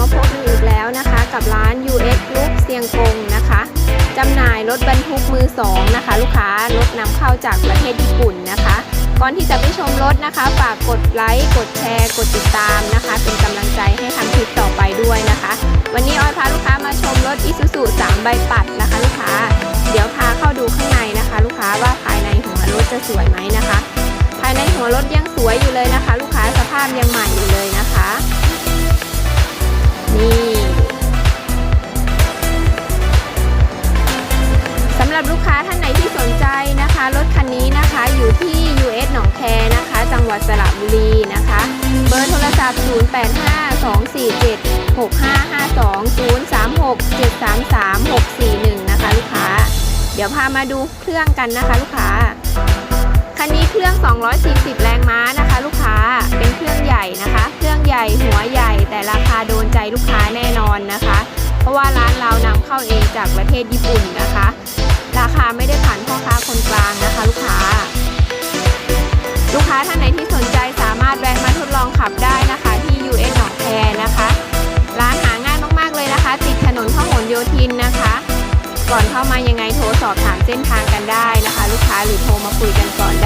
มาพบกันอีกแล้วนะคะ กับร้าน UX Group เซียงกงนะคะจำหน่ายรถบรรทุกมือสองนะคะ ลูกค้ารถนำเข้าจากประเทศญี่ปุ่นนะคะ ก่อนที่จะไปชมรถนะคะ ฝากกดไลค์กดแชร์ กดติดตามนะคะ เป็นกำลังใจให้ทำคลิปต่อไปด้วยนะคะ วันนี้ออยพาลูกค้ามาชมรถ Isuzu 3ใบปัดนะคะ ลูกค้า เดี๋ยวพาเข้าดูข้างในนะคะ ลูกค้าว่าภายในหัวรถจะสวยไหมนะคะ ภายในหัวรถยังสวยอยู่เลยนะคะ ลูกค้าสภาพยังใหม่อยู่เลยนะคะ หรับลูกค้าท่านไหนที่สนใจนะคะ รถคันนี้นะคะอยู่ที่ US หนองแคนะคะ จังหวัดสระบุรีนะคะ เบอร์โทรศัพท์ 0852476552036733641นะคะลูกค้า เดี๋ยวพามาดูเครื่องกันนะคะลูกค้า คันนี้เครื่อง 240 แรงม้านะคะ ลูกค้า เป็นเครื่องใหญ่นะคะ เครื่องใหญ่หัวใหญ่ แต่ราคาโดนใจลูกค้าแน่นอนนะคะ เพราะว่าร้านเรานำเข้าเองจากประเทศญี่ปุ่นนะคะ คาไม่ได้ผ่านพ่อค้าคนกลางนะคะ ลูกค้า ลูกค้าท่านไหนที่สนใจสามารถแวะมาทดลองขับได้นะคะที่ UN หนองแคนะคะ ร้านหาง่ายมากๆเลยนะคะ ติดถนนพหลโยธินนะคะ ก่อนเข้ามายังไงโทรสอบถามเส้นทางกันได้นะคะ ลูกค้าหรือโทรมาคุยกันก่อนได้